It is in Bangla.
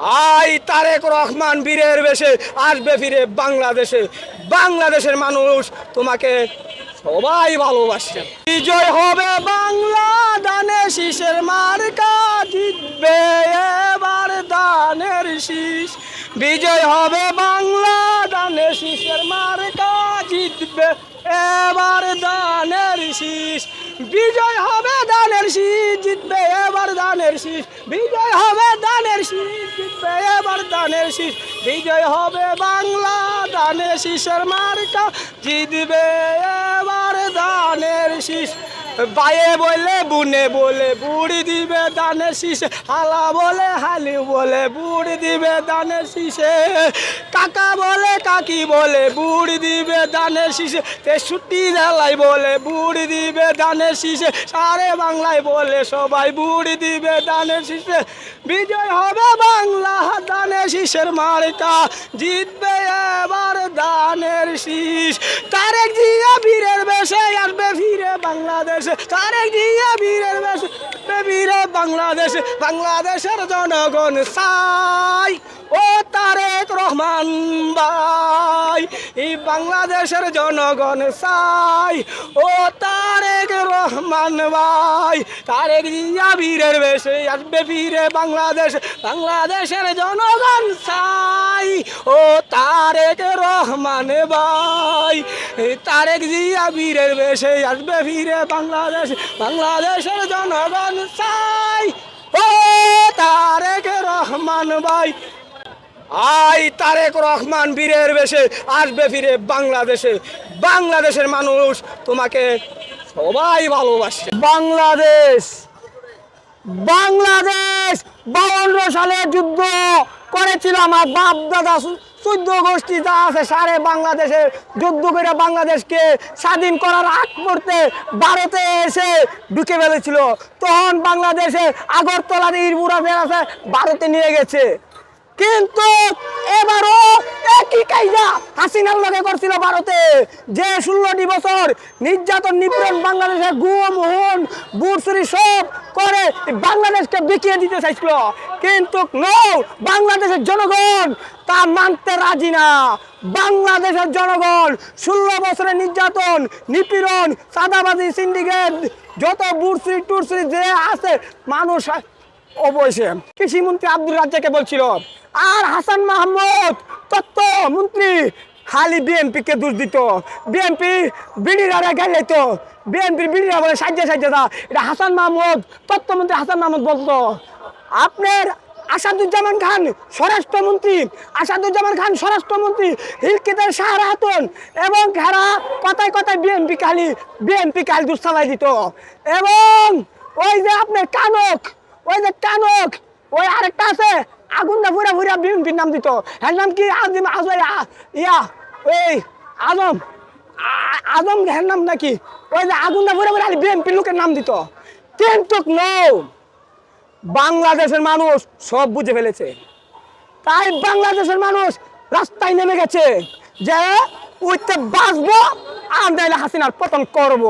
আই তারেক রহমান বীরের বেশে আসবে ফিরে বাংলাদেশে। বাংলাদেশের মানুষ তোমাকে সবাই ভালোবাসে। বিজয় হবে বাংলা দানে শীষের মার্কা জিতবে এবার দানের শীষ। বিজয় হবে বাংলা দানে শীষের মার্কা জিতবে এবার দানের শীষ। বিজয় হবে দানের শীষ জিতবে এবার দানের শীষ বিজয় হবে দানের শীষ জিতবে এবার দানের শীষ বিজয় হবে বাংলা, দানের শীষের মার্কা। জিতবে এবার দানের শীষ। বায়ে বলে, বুনে বলে, বুড়ি দিবে দানের শীষে। হালা বলে হালি বলে, বুড়ি দিবে দানের শীষে। কাকা বলে কাকি বলে, বুড়ি দিবে দানের শীষে, তেষট্টি জেলায় বলে, বুড়ি দিবে দানের শীষে, সারে বাংলায় বলে, সবাই বুড়ি দিবে দানের শীষে। বিজয় হবে বাংলা দানের শীষের মার্কা, জিতবে এবার দানের শীষ। তারেক জিয়া বীরের বেশে আসবে ফিরে বাংলাদেশে, তারেক জিয়া বীরের বেশে আসবে বাংলাদেশ বাংলাদেশের জনগণ সাই ও তারেক রহমান ভাই এই বাংলাদেশের জনগণ সাই ও রহমান ভাই তারেক জিয়া বীরের বেশে আসবে ফিরে বাংলাদেশ, বাংলাদেশের জনগণ সাই ও তারেক রহমান ভাই, তারেক জিয়া বীরের বেশে আসবে ফিরে বাংলাদেশ, বাংলাদেশের জনগণ সাই ও তারেক রহমান ভাই, আই তারেক রহমান বীরের বেশে আসবে ফিরে বাংলাদেশে। বাংলাদেশের মানুষ তোমাকে সবাই ভালোবাসে। বাংলাদেশ বাংলাদেশ বাউন্ন সালে যুদ্ধ করেছিল আমার বাপ দাদা চোদ্দ গোষ্ঠী যা আছে, সারে বাংলাদেশে যুদ্ধ করে বাংলাদেশকে স্বাধীন করার আগ মুহূর্তে ভারতে এসে ঢুকে ফেলেছিল। তখন বাংলাদেশে আগরতলার ইরবুরা আছে ভারতে নিয়ে গেছে। কিন্তু কাইজা হাসিনার লগে করছিল ভারতে। যে ষোলোটি বছর নির্যাতন, নিপীড়ন বাংলাদেশের গুম হুন বুটসুরি সব করে বাংলাদেশকে বিকিয়ে দিতে চাইছিল। কিন্তু নো বাংলাদেশের জনগণ তা মানতে রাজি না। বাংলাদেশের জনগণ ষোলো বছরের নির্যাতন, নিপীড়ন, চাঁদাবাজি, সিন্ডিকেট, যত বুটসুরি টুরসুরি যে আছে, মানুষ অবশ্যই কৃষিমন্ত্রী আব্দুল রাজ্জাকে বলছিল, আর হাসান মাহমুদ তত্ত্ব মন্ত্রী খালি বিএনপিকে দোষ দিত। বিএনপি বিডিরারে গাইলেত বিএনপির বিডিরা বলে সাহায্য সাহায্য দা এটা হাসান মাহমুদ তত্ত্বমন্ত্রী হাসান মাহমুদ বলতো। আপনার আসাদুজ্জামান খান, স্বরাষ্ট্রমন্ত্রী, আসাদুজ্জামান খান, স্বরাষ্ট্রমন্ত্রী, হিলকিতের সাহারা হাতুন এবং খেরা কথায় কথায় বিএনপি খালি, বিএনপি কাল দূর চালাই দিত। এবং ওই যে আপনার কানক, ওই যে কানক, ওই আরেকটা আছে, আগুন না ফুরা ফুরা বিএনপির নাম দিত। হ্যাঁ নাম কি? আজম ইয়া। ওই আদম। আদম ঘের নাম নাকি? ওই যে আগুন না ভরে ফুরা বিএনপি লোকের নাম দিত। কিন্তু নৌ বাংলাদেশের মানুষ সব বুঝে ফেলেছে। তাই বাংলাদেশের মানুষ রাস্তায় নেমে গেছে যে উঠতে বাঁচবো আর হাসিনার পতন করব।